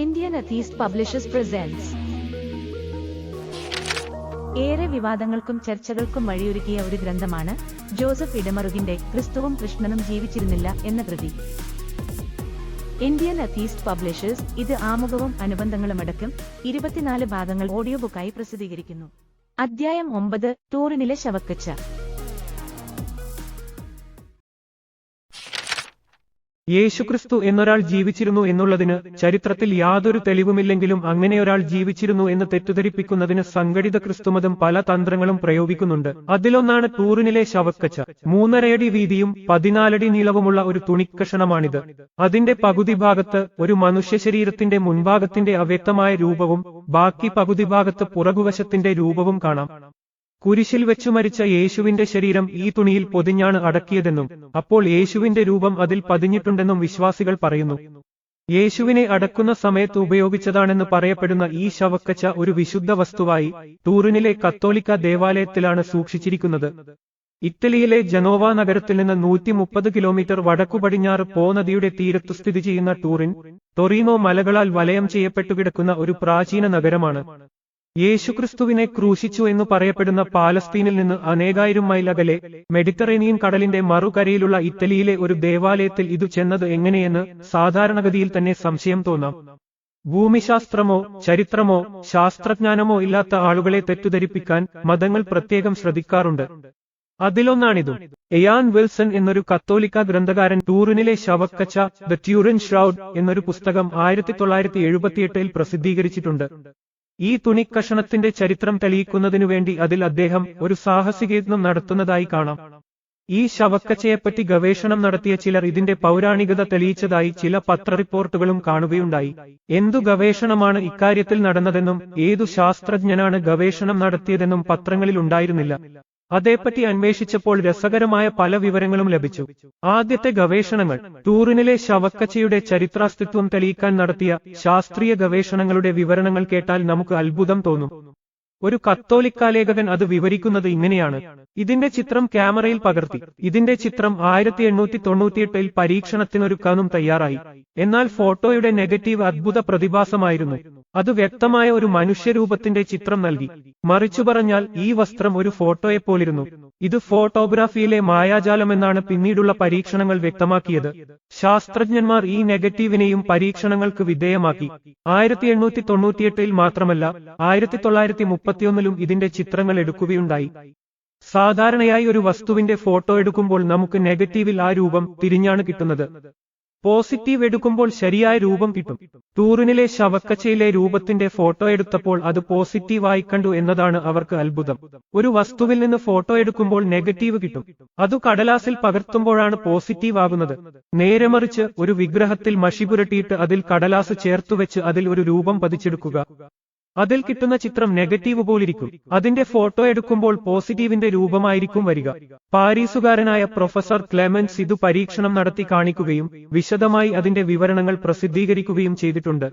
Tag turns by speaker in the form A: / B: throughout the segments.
A: Indian Atheist publishers presence ഏറെ വിവാദങ്ങൾക്കും ചർച്ചകൾക്കും വഴിയൊരുക്കിയ ഒരു ഗ്രന്ഥമാണ് ജോസഫ് ഇടമറുകിന്റെ ക്രിസ്തുവും കൃഷ്ണനും ജീവിച്ചിരുന്നില്ല എന്ന കൃതി. ഇന്ത്യൻ അത്തീസ്റ്റ് പബ്ലിഷേഴ്സ് ഇത് ആമുഖവും അനുബന്ധങ്ങളും അടക്കം ഇരുപത്തിനാല് ഭാഗങ്ങൾ ഓഡിയോ ബുക്കായി പ്രസിദ്ധീകരിക്കുന്നു. അധ്യായം ഒമ്പത് ടൂറിനിലെ ശവക്കച്ച.
B: യേശുക്രിസ്തു എന്നൊരാൾ ജീവിച്ചിരുന്നു എന്നുള്ളതിന് ചരിത്രത്തിൽ യാതൊരു തെളിവുമില്ലെങ്കിലും അങ്ങനെയൊരാൾ ജീവിച്ചിരുന്നു എന്ന് തെറ്റിദ്ധരിപ്പിക്കുന്നതിന് സംഘടിത ക്രിസ്തുമതം പല തന്ത്രങ്ങളും പ്രയോഗിക്കുന്നുണ്ട്. അതിലൊന്നാണ് ടൂറിനിലെ ശവക്കച്ച. മൂന്നരയടി വീതിയും പതിനാലടി നീളവുമുള്ള ഒരു തുണിക്കഷണമാണിത്. അതിന്റെ പകുതി ഭാഗത്ത് ഒരു മനുഷ്യ ശരീരത്തിന്റെ മുൻഭാഗത്തിന്റെ അവ്യക്തമായ രൂപവും ബാക്കി പകുതി ഭാഗത്ത് പുറകുവശത്തിന്റെ രൂപവും കാണാം. കുരിശിൽ വെച്ചു മരിച്ച യേശുവിന്റെ ശരീരം ഈ തുണിയിൽ പൊതിഞ്ഞാണ് അടക്കിയതെന്നും അപ്പോൾ യേശുവിന്റെ രൂപം അതിൽ പതിഞ്ഞിട്ടുണ്ടെന്നും വിശ്വാസികൾ പറയുന്നു. യേശുവിനെ അടക്കുന്ന സമയത്ത് ഉപയോഗിച്ചതാണെന്ന് പറയപ്പെടുന്ന ഈ ശവക്കച്ച ഒരു വിശുദ്ധ വസ്തുവായി ടൂറിനിലെ കത്തോലിക്ക ദേവാലയത്തിലാണ് സൂക്ഷിച്ചിരിക്കുന്നത്. ഇറ്റലിയിലെ ജനോവ നഗരത്തിൽ നിന്ന് നൂറ്റി മുപ്പത് കിലോമീറ്റർ വടക്കു പടിഞ്ഞാറ് പോ നദിയുടെ തീരത്തു സ്ഥിതി ചെയ്യുന്ന ടൂറിൻ ടൊറീനോ മലകളാൽ വലയം ചെയ്യപ്പെട്ടു കിടക്കുന്ന ഒരു പ്രാചീന നഗരമാണ്. യേശുക്രിസ്തുവിനെ ക്രൂശിച്ചു എന്ന് പറയപ്പെടുന്ന പാലസ്തീനിൽ നിന്ന് അനേകായിരം മൈൽ അകലെ മെഡിറ്ററേനിയൻ കടലിന്റെ മറുകരയിലുള്ള ഇറ്റലിയിലെ ഒരു ദേവാലയത്തിൽ ഇതു ചെന്നത് എങ്ങനെയെന്ന് സാധാരണഗതിയിൽ തന്നെ സംശയം തോന്നാം. ഭൂമിശാസ്ത്രമോ ചരിത്രമോ ശാസ്ത്രജ്ഞാനമോ ഇല്ലാത്ത ആളുകളെ തെറ്റിദ്ധരിപ്പിക്കാൻ മതങ്ങൾ പ്രത്യേകം ശ്രദ്ധിക്കാറുണ്ട്. അതിലൊന്നാണിതും. എയാൻ വിൽസൺ എന്നൊരു കത്തോലിക്ക ഗ്രന്ഥകാരൻ ടൂറിനിലെ ശവക്കച്ച ദ ട്യൂറിൻ ഷ്രൗഡ് എന്നൊരു പുസ്തകം ആയിരത്തി തൊള്ളായിരത്തി എഴുപത്തിയെട്ടിൽ പ്രസിദ്ധീകരിച്ചിട്ടുണ്ട്. ഈ തുണിക്കഷണത്തിന്റെ ചരിത്രം തെളിയിക്കുന്നതിനു വേണ്ടി അതിൽ അദ്ദേഹം ഒരു സാഹസികയത്നം നടത്തുന്നതായി കാണാം. ഈ ശവക്കച്ചയെപ്പറ്റി ഗവേഷണം നടത്തിയ ചിലർ ഇതിന്റെ പൗരാണികത തെളിയിച്ചതായി ചില പത്ര റിപ്പോർട്ടുകളും കാണുകയുണ്ടായി. എന്തു ഗവേഷണമാണ് ഇക്കാര്യത്തിൽ നടന്നതെന്നും ഏതു ശാസ്ത്രജ്ഞനാണ് ഗവേഷണം നടത്തിയതെന്നും പത്രങ്ങളിൽ ഉണ്ടായിരുന്നില്ല. അതേപ്പറ്റി അന്വേഷിച്ചപ്പോൾ രസകരമായ പല വിവരങ്ങളും ലഭിച്ചു. ആദ്യത്തെ ഗവേഷണങ്ങൾ ടൂറിനിലെ ശവക്കച്ചയുടെ ചരിത്രാസ്തിത്വം തെളിയിക്കാൻ നടത്തിയ ശാസ്ത്രീയ ഗവേഷണങ്ങളുടെ വിവരണങ്ങൾ കേട്ടാൽ നമുക്ക് അത്ഭുതം തോന്നും. ഒരു കത്തോലിക്കാലേഖകൻ അത് വിവരിക്കുന്നത് ഇങ്ങനെയാണ്. ഇതിന്റെ ചിത്രം ക്യാമറയിൽ പകർത്തി. ഇതിന്റെ ചിത്രം ആയിരത്തി എണ്ണൂറ്റി തൊണ്ണൂറ്റിയെട്ടിൽ പരീക്ഷണത്തിനൊരുക്കാനും തയ്യാറായി. എന്നാൽ ഫോട്ടോയുടെ നെഗറ്റീവ് അത്ഭുത പ്രതിഭാസമായിരുന്നു. അത് വ്യക്തമായ ഒരു മനുഷ്യരൂപത്തിന്റെ ചിത്രം നൽകി. മറിച്ചു പറഞ്ഞാൽ ഈ വസ്ത്രം ഒരു ഫോട്ടോയെപ്പോലിരുന്നു ഇത് ഫോട്ടോഗ്രാഫിയിലെ മായാജാലമെന്നാണ് പിന്നീടുള്ള പരീക്ഷണങ്ങൾ വ്യക്തമാക്കിയത്. ശാസ്ത്രജ്ഞന്മാർ ഈ നെഗറ്റീവിനെയും പരീക്ഷണങ്ങൾക്ക് വിധേയമാക്കി. ആയിരത്തി എണ്ണൂറ്റി തൊണ്ണൂറ്റിയെട്ടിൽ മാത്രമല്ല ആയിരത്തി തൊള്ളായിരത്തി മുപ്പത്തിയൊന്നിലും ഇതിന്റെ ചിത്രങ്ങൾ എടുക്കുകയുണ്ടായി. സാധാരണയായി ഒരു വസ്തുവിന്റെ ഫോട്ടോ എടുക്കുമ്പോൾ നമുക്ക് നെഗറ്റീവിൽ ആ രൂപം തിരിഞ്ഞാണ് കിട്ടുന്നത്. പോസിറ്റീവ് എടുക്കുമ്പോൾ ശരിയായ രൂപം കിട്ടും. ടൂറിനിലെ ശവക്കച്ചയിലെ രൂപത്തിന്റെ ഫോട്ടോ എടുത്തപ്പോൾ അത് പോസിറ്റീവായി കണ്ടു എന്നതാണ് അവർക്ക് അത്ഭുതം. ഒരു വസ്തുവിൽ നിന്ന് ഫോട്ടോ എടുക്കുമ്പോൾ നെഗറ്റീവ് കിട്ടും. അത് കടലാസിൽ പകർത്തുമ്പോഴാണ് പോസിറ്റീവ് ആകുന്നത്. നേരെ മറിച്ച് ഒരു വിഗ്രഹത്തിൽ മഷി പുരട്ടിയിട്ട് അതിൽ കടലാസ് ചേർത്തുവെച്ച് അതിൽ ഒരു രൂപം പതിച്ചെടുക്കുക. അതിൽ കിട്ടുന്ന ചിത്രം നെഗറ്റീവ് പോലിരിക്കും. അതിന്റെ ഫോട്ടോ എടുക്കുമ്പോൾ പോസിറ്റീവിന്റെ രൂപമായിരിക്കും വരിക. പാരീസുകാരനായ പ്രൊഫസർ ക്ലെമൻസ് ഇതു പരീക്ഷണം നടത്തി കാണിക്കുകയും വിശദമായി അതിന്റെ വിവരണങ്ങൾ പ്രസിദ്ധീകരിക്കുകയും ചെയ്തിട്ടുണ്ട്.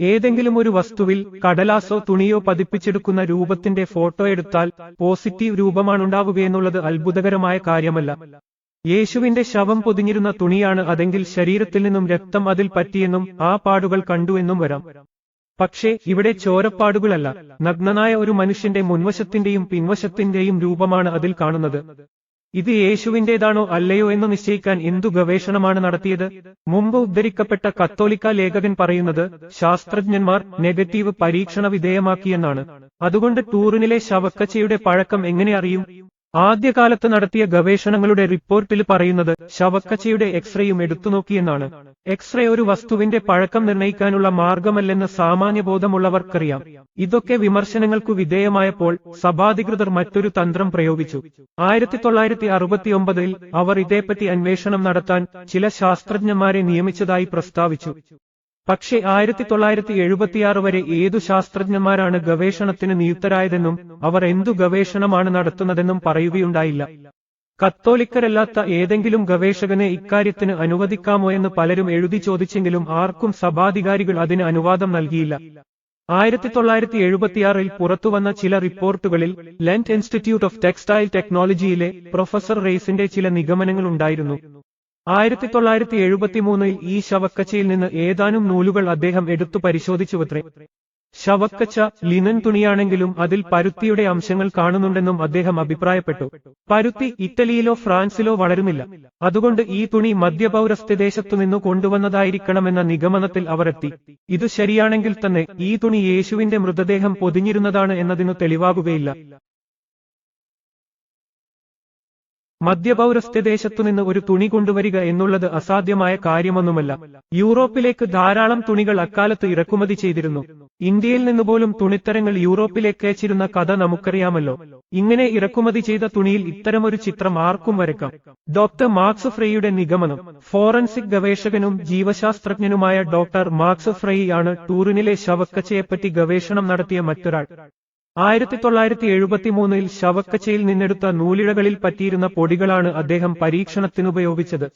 B: ഏതെങ്കിലും ഒരു വസ്തുവിൽ കടലാസോ തുണിയോ പതിപ്പിച്ചെടുക്കുന്ന രൂപത്തിന്റെ ഫോട്ടോ എടുത്താൽ പോസിറ്റീവ് രൂപമാണുണ്ടാവുകയെന്നുള്ളത് അത്ഭുതകരമായ കാര്യമല്ല. യേശുവിന്റെ ശവം പൊതിഞ്ഞിരുന്ന തുണിയാണ് അതെങ്കിൽ ശരീരത്തിൽ നിന്നും രക്തം അതിൽ പറ്റിയെന്നും ആ പാടുകൾ കണ്ടുവെന്നും വരാം. പക്ഷേ ഇവിടെ ചോരപ്പാടുകളല്ല. നഗ്നനായ ഒരു മനുഷ്യന്റെ മുൻവശത്തിന്റെയും പിൻവശത്തിന്റെയും രൂപമാണ് അതിൽ കാണുന്നത്. ഇത് യേശുവിന്റേതാണോ അല്ലയോ എന്ന് നിശ്ചയിക്കാൻ എന്തു ഗവേഷണമാണ് നടത്തിയത്? മുമ്പ് ഉദ്ധരിക്കപ്പെട്ട കത്തോലിക്ക ലേഖകൻ പറയുന്നത് ശാസ്ത്രജ്ഞന്മാർ നെഗറ്റീവ് പരീക്ഷണ വിധേയമാക്കിയെന്നാണ്. അതുകൊണ്ട് ടൂറിനിലെ ശവക്കച്ചയുടെ പഴക്കം എങ്ങനെ അറിയും? ആദ്യകാലത്ത് നടത്തിയ ഗവേഷണങ്ങളുടെ റിപ്പോർട്ടിൽ പറയുന്നത് ശവക്കച്ചയുടെ എക്സ്റേയും എടുത്തുനോക്കിയെന്നാണ് എക്സ്റേ ഒരു വസ്തുവിന്റെ പഴക്കം നിർണയിക്കാനുള്ള മാർഗമല്ലെന്ന് സാമാന്യബോധമുള്ളവർക്കറിയാം. ഇതൊക്കെ വിമർശനങ്ങൾക്കു വിധേയമായപ്പോൾ സഭാധികൃതർ മറ്റൊരു തന്ത്രം പ്രയോഗിച്ചു. ആയിരത്തി തൊള്ളായിരത്തി അറുപത്തിയൊമ്പതിൽ അവർ ഇതേപ്പറ്റി അന്വേഷണം നടത്താൻ ചില ശാസ്ത്രജ്ഞന്മാരെ നിയമിച്ചതായി പ്രസ്താവിച്ചു. പക്ഷേ ആയിരത്തി തൊള്ളായിരത്തി എഴുപത്തിയാറ് വരെ ഏതു ശാസ്ത്രജ്ഞന്മാരാണ് ഗവേഷണത്തിന് നിയുക്തരായതെന്നും അവർ എന്തു ഗവേഷണമാണ് നടത്തുന്നതെന്നും പറയുകയുണ്ടായില്ല. കത്തോലിക്കരല്ലാത്ത ഏതെങ്കിലും ഗവേഷകനെ ഇക്കാര്യത്തിന് അനുവദിക്കാമോ എന്ന് പലരും എഴുതി ചോദിച്ചെങ്കിലും ആർക്കും സഭാധികാരികൾ അതിന് അനുവാദം നൽകിയില്ല. ആയിരത്തി തൊള്ളായിരത്തി എഴുപത്തിയാറിൽ പുറത്തുവന്ന ചില റിപ്പോർട്ടുകളിൽ ലെന്റ് ഇൻസ്റ്റിറ്റ്യൂട്ട് ഓഫ് ടെക്സ്റ്റൈൽ ടെക്നോളജിയിലെ പ്രൊഫസർ റേസിന്റെ ചില നിഗമനങ്ങൾ ഉണ്ടായിരുന്നു. ആയിരത്തി തൊള്ളായിരത്തി എഴുപത്തിമൂന്നിൽ ഈ ശവക്കച്ചയിൽ നിന്ന് ഏതാനും നൂലുകൾ അദ്ദേഹം എടുത്തു പരിശോധിച്ചുവത്രേ. ശവക്കച്ച ലിനൻ തുണിയാണെങ്കിലും അതിൽ പരുത്തിയുടെ അംശങ്ങൾ കാണുന്നുണ്ടെന്നും അദ്ദേഹം അഭിപ്രായപ്പെട്ടു. പരുത്തി ഇറ്റലിയിലോ ഫ്രാൻസിലോ വളരുന്നില്ല. അതുകൊണ്ട് ഈ തുണി മധ്യപൗരസ്ത്യദേശത്തുനിന്നു കൊണ്ടുവന്നതായിരിക്കണമെന്ന നിഗമനത്തിൽ അവർ എത്തി ഇത് ശരിയാണെങ്കിൽ തന്നെ ഈ തുണി യേശുവിന്റെ മൃതദേഹം പൊതിഞ്ഞിരുന്നതാണ് എന്നതിനു തെളിവാകുകയില്ല. മധ്യപൗരസ്ത്യദേശത്തുനിന്ന് ഒരു തുണി കൊണ്ടുവരിക എന്നുള്ളത് അസാധ്യമായ കാര്യമൊന്നുമല്ല. യൂറോപ്പിലേക്ക് ധാരാളം തുണികൾ അക്കാലത്ത് ഇറക്കുമതി ചെയ്തിരുന്നു. ഇന്ത്യയിൽ നിന്നുപോലും തുണിത്തരങ്ങൾ യൂറോപ്പിലേക്ക് അയച്ചിരുന്ന കഥ നമുക്കറിയാമല്ലോ. ഇങ്ങനെ ഇറക്കുമതി ചെയ്ത തുണിയിൽ ഇത്തരമൊരു ചിത്രം ആർക്കും വരക്കാം. ഡോക്ടർ മാർക്സ് ഫ്രെയുടെ നിഗമനം. ഫോറൻസിക് ഗവേഷകനും ജീവശാസ്ത്രജ്ഞനുമായ ഡോക്ടർ മാർക്സ് ഫ്രെയി ആണ് ടൂറിനിലെ ശവക്കച്ചയെപ്പറ്റി ഗവേഷണം നടത്തിയ മറ്റൊരാൾ. ആയിരത്തി തൊള്ളായിരത്തി എഴുപത്തിമൂന്നിൽ ശവക്കച്ചയിൽ നിന്നെടുത്ത നൂലിഴകളിൽ പറ്റിയിരുന്ന പൊടികളാണ് അദ്ദേഹം പരീക്ഷണത്തിനുപയോഗിച്ചത്.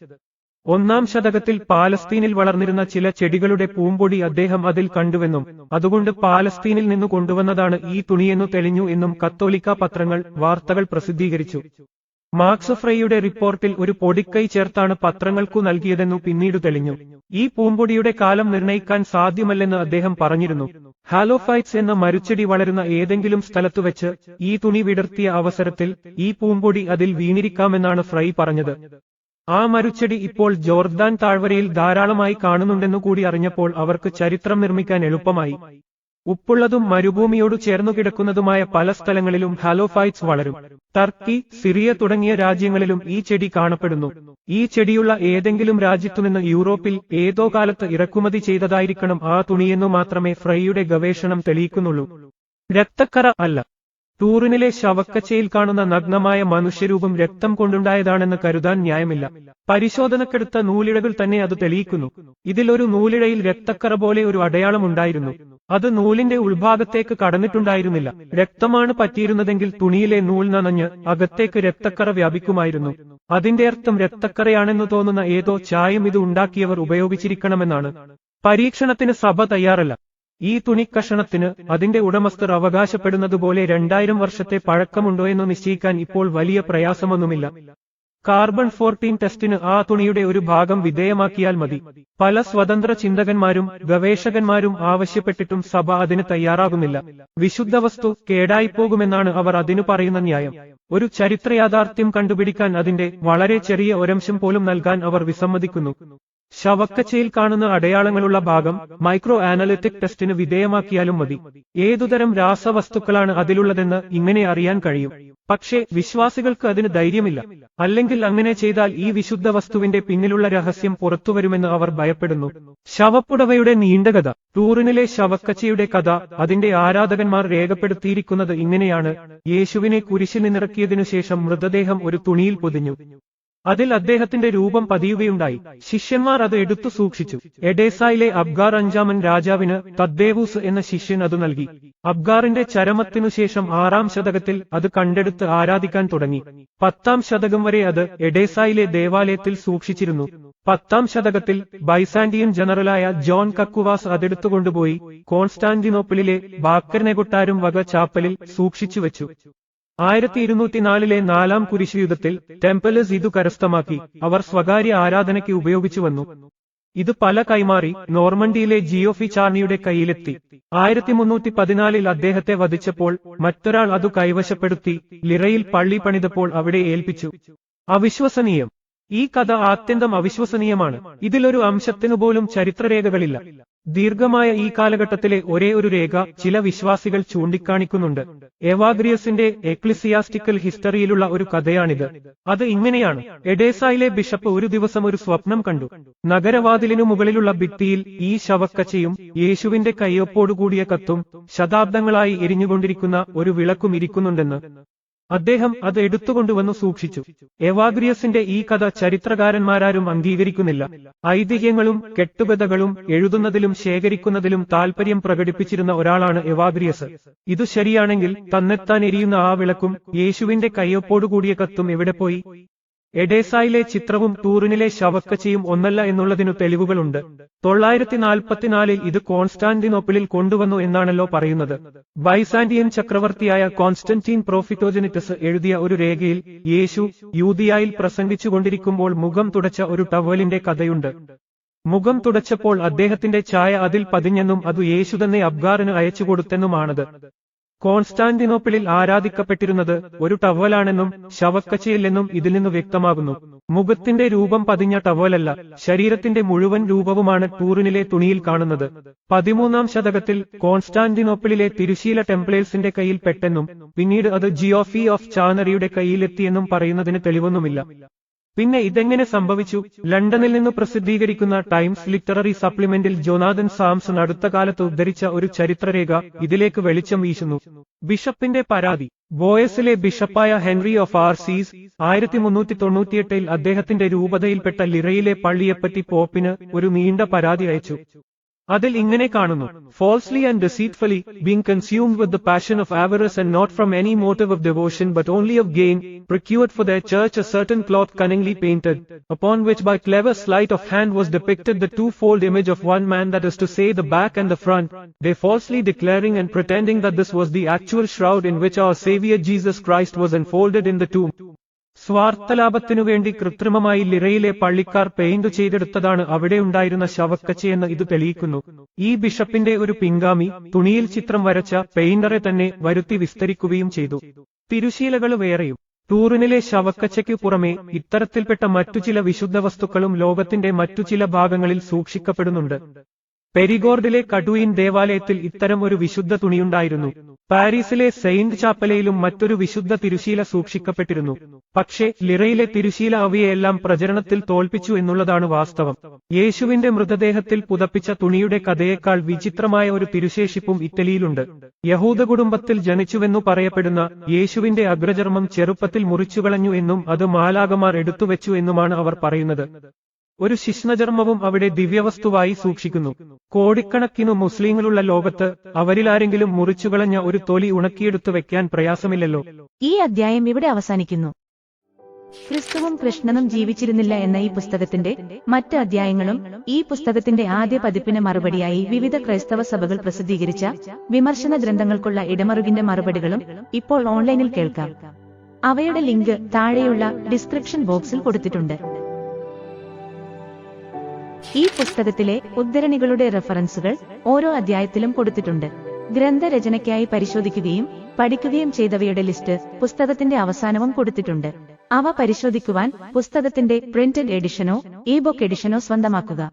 B: ഒന്നാം ശതകത്തിൽ പാലസ്തീനിൽ വളർന്നിരുന്ന ചില ചെടികളുടെ പൂമ്പൊടി അദ്ദേഹം അതിൽ കണ്ടുവെന്നും അതുകൊണ്ട് പാലസ്തീനിൽ നിന്നു കൊണ്ടുവന്നതാണ് ഈ തുണിയെന്നു തെളിഞ്ഞു എന്നും കത്തോലിക്ക പത്രങ്ങൾ വാർത്തകൾ പ്രസിദ്ധീകരിച്ചു. മാർക്സ് ഫ്രൈയുടെ റിപ്പോർട്ടിൽ ഒരു പൊടിക്കൈ ചേർത്താണ് പത്രങ്ങൾക്കു നൽകിയതെന്നു പിന്നീട് തെളിഞ്ഞു. ഈ പൂമ്പൊടിയുടെ കാലം നിർണയിക്കാൻ സാധ്യമല്ലെന്ന് അദ്ദേഹം പറഞ്ഞിരുന്നു. ഹാലോഫൈറ്റ്സ് എന്ന മരുച്ചെടി വളരുന്ന ഏതെങ്കിലും സ്ഥലത്തു വെച്ച് ഈ തുണി വിടർത്തിയ അവസരത്തിൽ ഈ പൂമ്പൊടി അതിൽ വീണിരിക്കാമെന്നാണ് ഫ്രൈ പറഞ്ഞത്. ആ മരുച്ചെടി ഇപ്പോൾ ജോർദാൻ താഴ്വരയിൽ ധാരാളമായി കാണുന്നുണ്ടെന്നു കൂടി അറിഞ്ഞപ്പോൾ അവർക്ക് ചരിത്രം നിർമ്മിക്കാൻ എളുപ്പമായി. ഉപ്പുള്ളതും മരുഭൂമിയോട് ചേർന്നു കിടക്കുന്നതുമായ പല സ്ഥലങ്ങളിലും ഹാലോഫൈറ്റ്സ് വളരും. ടർക്കി സിറിയ തുടങ്ങിയ രാജ്യങ്ങളിലും ഈ ചെടി കാണപ്പെടുന്നു. ഈ ചെടിയുള്ള ഏതെങ്കിലും രാജ്യത്തുനിന്ന് യൂറോപ്പിൽ ഏതോ കാലത്ത് ഇറക്കുമതി ചെയ്തതായിരിക്കണം ആ തുണിയെന്നു മാത്രമേ ഫ്രൈയുടെ ഗവേഷണം തെളിയിക്കുന്നുള്ളൂ. രക്തക്കറ അല്ല. ടൂറിനിലെ ശവക്കച്ചയിൽ കാണുന്ന നഗ്നമായ മനുഷ്യരൂപം രക്തം കൊണ്ടുണ്ടായതാണെന്ന് കരുതാൻ ന്യായമില്ല. പരിശോധനക്കെടുത്ത നൂലിഴകൾ തന്നെ അത് തെളിയിക്കുന്നു. ഇതിലൊരു നൂലിഴയിൽ രക്തക്കറ പോലെ ഒരു അടയാളമുണ്ടായിരുന്നു അത് നൂലിന്റെ ഉൾഭാഗത്തേക്ക് കടന്നിട്ടുണ്ടായിരുന്നില്ല. രക്തമാണ് പറ്റിയിരുന്നതെങ്കിൽ തുണിയിലെ നൂൽ നനഞ്ഞ് അകത്തേക്ക് രക്തക്കറ വ്യാപിക്കുമായിരുന്നു. അതിന്റെ അർത്ഥം രക്തക്കറയാണെന്ന് തോന്നുന്ന ഏതോ ചായം ഇത് ഉണ്ടാക്കിയവർ ഉപയോഗിച്ചിരിക്കണമെന്നാണ്. പരീക്ഷണത്തിന് സഭ തയ്യാറല്ല. ഈ തുണിക്കഷണത്തിന് അതിന്റെ ഉടമസ്ഥർ അവകാശപ്പെടുന്നതുപോലെ രണ്ടായിരം വർഷത്തെ പഴക്കമുണ്ടോ എന്ന് നിശ്ചയിക്കാൻ ഇപ്പോൾ വലിയ പ്രയാസമൊന്നുമില്ല. കാർബൺ ഫോർട്ടീൻ ടെസ്റ്റിന് ആ തുണിയുടെ ഒരു ഭാഗം വിധേയമാക്കിയാൽ മതി. പല സ്വതന്ത്ര ചിന്തകന്മാരും ഗവേഷകന്മാരും ആവശ്യപ്പെട്ടിട്ടും സഭ അതിന് തയ്യാറാകുന്നില്ല. വിശുദ്ധ വസ്തു കേടായിപ്പോകുമെന്നാണ് അവർ അതിനു പറയുന്ന ന്യായം. ഒരു ചരിത്ര യാഥാർത്ഥ്യം കണ്ടുപിടിക്കാൻ അതിന്റെ വളരെ ചെറിയ ഒരംശം പോലും നൽകാൻ അവർ വിസമ്മതിക്കുന്നു. ശവക്കച്ചയിൽ കാണുന്ന അടയാളങ്ങളുള്ള ഭാഗം മൈക്രോ ആനലിറ്റിക് ടെസ്റ്റിന് വിധേയമാക്കിയാലും മതി. ഏതുതരം രാസവസ്തുക്കളാണ് അതിലുള്ളതെന്ന് ഇങ്ങനെ അറിയാൻ കഴിയും. പക്ഷേ വിശ്വാസികൾക്ക് അതിന് ധൈര്യമില്ല. അല്ലെങ്കിൽ അങ്ങനെ ചെയ്താൽ ഈ വിശുദ്ധ വസ്തുവിന്റെ പിന്നിലുള്ള രഹസ്യം പുറത്തുവരുമെന്ന് അവർ ഭയപ്പെടുന്നു. ശവപ്പുടവയുടെ നീണ്ടകഥ ടൂറിനിലെ ശവക്കച്ചയുടെ കഥ അതിന്റെ ആരാധകന്മാർ രേഖപ്പെടുത്തിയിരിക്കുന്നത് ഇങ്ങനെയാണ്. യേശുവിനെ കുരിശിൽ നിന്നിറക്കിയതിനു ശേഷം മൃതദേഹം ഒരു തുണിയിൽ പൊതിഞ്ഞു. അതിൽ അദ്ദേഹത്തിന്റെ രൂപം പതിയുകയുണ്ടായി. ശിഷ്യന്മാർ അത് എടുത്തു സൂക്ഷിച്ചു. എഡേസായിലെ അബ്ഗാർ അഞ്ചാമൻ രാജാവിന് തദ്ദേവൂസ് എന്ന ശിഷ്യൻ അത് നൽകി. അബ്ഗാറിന്റെ ചരമത്തിനു ശേഷം ആറാം ശതകത്തിൽ അത് കണ്ടെടുത്ത് ആരാധിക്കാൻ തുടങ്ങി. പത്താം ശതകം വരെ അത് എഡേസായിലെ ദേവാലയത്തിൽ സൂക്ഷിച്ചിരുന്നു. പത്താം ശതകത്തിൽ ബൈസാൻഡിയൻ ജനറലായ ജോൺ കക്കുവാസ് അതെടുത്തുകൊണ്ടുപോയി കോൺസ്റ്റാന്റിനോപ്പിളിലെ ബാക്കറിനെ കൊട്ടാരും വക ചാപ്പലിൽ സൂക്ഷിച്ചുവെച്ചു. ആയിരത്തി ഇരുന്നൂറ്റിനാലിലെ നാലാം കുരിശുയുദ്ധത്തിൽ ടെമ്പലസ് ഇതു കരസ്ഥമാക്കി. അവർ സ്വകാര്യ ആരാധനയ്ക്ക് ഉപയോഗിച്ചു വന്നു. ഇത് പല കൈമാറി നോർമണ്ടിയിലെ ജിയോഫി ചാർണിയുടെ കയ്യിലെത്തി. ആയിരത്തി മുന്നൂറ്റി പതിനാലിൽ അദ്ദേഹത്തെ വധിച്ചപ്പോൾ മറ്റൊരാൾ അതു കൈവശപ്പെടുത്തി ലിറയിൽ പള്ളി പണിതപ്പോൾ അവിടെ ഏൽപ്പിച്ചു. അവിശ്വസനീയം. ഈ കഥ ആത്യന്തം അവിശ്വസനീയമാണ്. ഇതിലൊരു അംശത്തിനു പോലും ചരിത്രരേഖകളില്ല. ദീർഘമായ ഈ കാലഘട്ടത്തിലെ ഒരേ ഒരു രേഖ ചില വിശ്വാസികൾ ചൂണ്ടിക്കാണിക്കുന്നുണ്ട്. എവാഗ്രിയസിന്റെ എക്ലിസിയാസ്റ്റിക്കൽ ഹിസ്റ്ററിയിലുള്ള ഒരു കഥയാണിത്. അത് ഇങ്ങനെയാണ്. എഡേസായിലെ ബിഷപ്പ് ഒരു ദിവസം ഒരു സ്വപ്നം കണ്ടു. നഗരവാതിലിനു മുകളിലുള്ള ഭിത്തിയിൽ ഈ ശവക്കച്ചയും യേശുവിന്റെ കയ്യൊപ്പോടുകൂടിയ കത്തും ശതാബ്ദങ്ങളായി എരിഞ്ഞുകൊണ്ടിരിക്കുന്ന ഒരു വിളക്കും ഇരിക്കുന്നുണ്ടെന്ന് അദ്ദേഹം അത് എടുത്തുകൊണ്ടുവന്ന് സൂക്ഷിച്ചു. എവാഗ്രിയസിന്റെ ഈ കഥ ചരിത്രകാരന്മാരാരും അംഗീകരിക്കുന്നില്ല. ഐതിഹ്യങ്ങളും കെട്ടുകഥകളും എഴുതുന്നതിലും ശേഖരിക്കുന്നതിലും താൽപര്യം പ്രകടിപ്പിച്ചിരുന്ന ഒരാളാണ് എവാഗ്രിയസ്. ഇത് ശരിയാണെങ്കിൽ തന്നെത്താൻ എരിയുന്ന ആ വിളക്കും യേശുവിന്റെ കയ്യൊപ്പോടുകൂടിയ കത്തും എവിടെ പോയി? എഡേസായിലെ ചിത്രവും ടൂറിനിലെ ശവക്കച്ചയും ഒന്നല്ല എന്നുള്ളതിനു തെളിവുകളുണ്ട്. തൊള്ളായിരത്തി നാൽപ്പത്തിനാലിൽ ഇത് കോൺസ്റ്റാന്റിനോപ്പിളിൽ കൊണ്ടുവന്നു എന്നാണല്ലോ പറയുന്നത്. ബൈസാന്റിയൻ ചക്രവർത്തിയായ കോൺസ്റ്റന്റീൻ പ്രോഫിറ്റോജനിറ്റസ് എഴുതിയ ഒരു രേഖയിൽ യേശു യൂതിയായിൽ പ്രസംഗിച്ചുകൊണ്ടിരിക്കുമ്പോൾ മുഖം തുടച്ച ഒരു ടവലിന്റെ കഥയുണ്ട്. മുഖം തുടച്ചപ്പോൾ അദ്ദേഹത്തിന്റെ ഛായ അതിൽ പതിഞ്ഞെന്നും അത് യേശു തന്നെ അബ്ഗാറിന് അയച്ചുകൊടുത്തെന്നുമാണത്. കോൺസ്റ്റാന്റിനോപ്പിളിൽ ആരാധിക്കപ്പെട്ടിരുന്നത് ഒരു ടവലാണെന്നും ശവക്കച്ചയില്ലെന്നും ഇതിൽ നിന്ന് വ്യക്തമാകുന്നു. മുഖത്തിന്റെ രൂപം പതിഞ്ഞ ടവലല്ല ശരീരത്തിന്റെ മുഴുവൻ രൂപവുമാണ് ടൂറിനിലെ തുണിയിൽ കാണുന്നത്. പതിമൂന്നാം ശതകത്തിൽ കോൺസ്റ്റാന്റിനോപ്പിളിലെ തിരുശീല ടെംപ്ലേഴ്സിന്റെ കയ്യിൽ പെട്ടെന്നും പിന്നീട് അത് ജിയോഫി ഓഫ് ചാനറിയുടെ കയ്യിലെത്തിയെന്നും പറയുന്നതിന് തെളിവൊന്നുമില്ല. പിന്നെ ഇതെങ്ങനെ സംഭവിച്ചു? ലണ്ടനിൽ നിന്ന് പ്രസിദ്ധീകരിക്കുന്ന ടൈംസ് ലിറ്റററി സപ്ലിമെന്റിൽ ജോനാഥൻ സാംസൺ അടുത്ത കാലത്ത് ഉദ്ധരിച്ച ഒരു ചരിത്രരേഖ ഇതിലേക്ക് വെളിച്ചം വീശുന്നു. ബിഷപ്പിന്റെ പരാതി. ബോയസിലെ ബിഷപ്പായ ഹെൻറി ഓഫ് ആർസീസ് ആയിരത്തി മുന്നൂറ്റി തൊണ്ണൂറ്റിയെട്ടിൽ അദ്ദേഹത്തിന്റെ രൂപതയിൽപ്പെട്ട ലിറയിലെ പള്ളിയെപ്പറ്റി പോപ്പിന് ഒരു നീണ്ട പരാതി അയച്ചു. അതിൽ ഇങ്ങനെ കാണുന്നു falsely and deceitfully being consumed with the passion of avarice and not from any motive of devotion but only of gain, procured for their church a certain cloth cunningly painted, upon which by clever sleight of hand was depicted the twofold image of one man that is to say the back and the front, they falsely declaring and pretending that this was the actual shroud in which our Saviour Jesus Christ was enfolded in the tomb. സ്വാർത്ഥലാഭത്തിനു വേണ്ടി കൃത്രിമമായി ലിറയിലെ പള്ളിക്കാർ paint ചെയ്തെടുത്തതാണ് അവിടെയുണ്ടായിരുന്ന ശവക്കച്ചയെന്ന് ഇത് തെളിയിക്കുന്നു. ഈ ബിഷപ്പിന്റെ ഒരു പിൻഗാമി തുണിയിൽ ചിത്രം വരച്ച പെയിന്ററെ തന്നെ വരുത്തി വിസ്തരിക്കുകയും ചെയ്തു. തിരുശീലകൾ വേറെയും. ടൂറിനിലെ ശവക്കച്ചയ്ക്കു പുറമെ ഇത്തരത്തിൽപ്പെട്ട മറ്റു ചില വിശുദ്ധ വസ്തുക്കളും ലോകത്തിന്റെ മറ്റു ചില ഭാഗങ്ങളിൽ സൂക്ഷിക്കപ്പെടുന്നുണ്ട്. പെരിഗോർഡിലെ കടുയിൻ ദേവാലയത്തിൽ ഇത്തരം ഒരു വിശുദ്ധ തുണിയുണ്ടായിരുന്നു. പാരീസിലെ സെയിന്റ് ചാപ്പലയിലും മറ്റൊരു വിശുദ്ധ തിരുശീല സൂക്ഷിക്കപ്പെട്ടിരുന്നു. പക്ഷേ ലിറയിലെ തിരുശീല അവയെല്ലാം പ്രചരണത്തിൽ തോൽപ്പിച്ചു എന്നുള്ളതാണ് വാസ്തവം. യേശുവിന്റെ മൃതദേഹത്തിൽ പുതപ്പിച്ച തുണിയുടെ കഥയേക്കാൾ വിചിത്രമായ ഒരു തിരുശേഷിപ്പും ഇറ്റലിയിലുണ്ട്. യഹൂദ കുടുംബത്തിൽ ജനിച്ചുവെന്നു പറയപ്പെടുന്ന യേശുവിന്റെ അഗ്രചർമ്മം ചെറുപ്പത്തിൽ മുറിച്ചുകളഞ്ഞു എന്നും അത് മാലാകമാർ എടുത്തുവെച്ചു എന്നുമാണ് അവർ പറയുന്നത്. ഒരു ശിഷ്ണചർമ്മവും അവിടെ ദിവ്യവസ്തുവായി സൂക്ഷിക്കുന്നു. കോടിക്കണക്കിനു മുസ്ലിങ്ങളുള്ള ലോകത്ത് അവരിലാരെങ്കിലും മുറിച്ചുകളഞ്ഞ ഒരു തൊലി ഉണക്കിയെടുത്തു വെക്കാൻ പ്രയാസമില്ലല്ലോ.
A: ഈ അധ്യായം ഇവിടെ അവസാനിക്കുന്നു. ക്രിസ്തുവും കൃഷ്ണനും ജീവിച്ചിരുന്നില്ല എന്ന ഈ പുസ്തകത്തിന്റെ മറ്റ് അധ്യായങ്ങളും ഈ പുസ്തകത്തിന്റെ ആദ്യ പതിപ്പിന് മറുപടിയായി വിവിധ ക്രൈസ്തവ സഭകൾ പ്രസിദ്ധീകരിച്ച വിമർശന ഗ്രന്ഥങ്ങൾക്കുള്ള ഇടമറുകിന്റെ മറുപടികളും ഇപ്പോൾ ഓൺലൈനിൽ കേൾക്കാം. അവയുടെ ലിങ്ക് താഴെയുള്ള ഡിസ്ക്രിപ്ഷൻ ബോക്സിൽ കൊടുത്തിട്ടുണ്ട്. ഈ പുസ്തകത്തിലെ ഉദ്ധരണികളുടെ റെഫറൻസുകൾ ഓരോ അധ്യായത്തിലും കൊടുത്തിട്ടുണ്ട്. ഗ്രന്ഥരചനയ്ക്കായി പരിശോധിക്കുകയും പഠിക്കുകയും ചെയ്തവയുടെ ലിസ്റ്റ് പുസ്തകത്തിന്റെ അവസാനവും കൊടുത്തിട്ടുണ്ട്. അവ പരിശോധിക്കുവാൻ പുസ്തകത്തിന്റെ പ്രിന്റഡ് എഡിഷനോ ഇ ബുക്ക് എഡിഷനോ സ്വന്തമാക്കുക.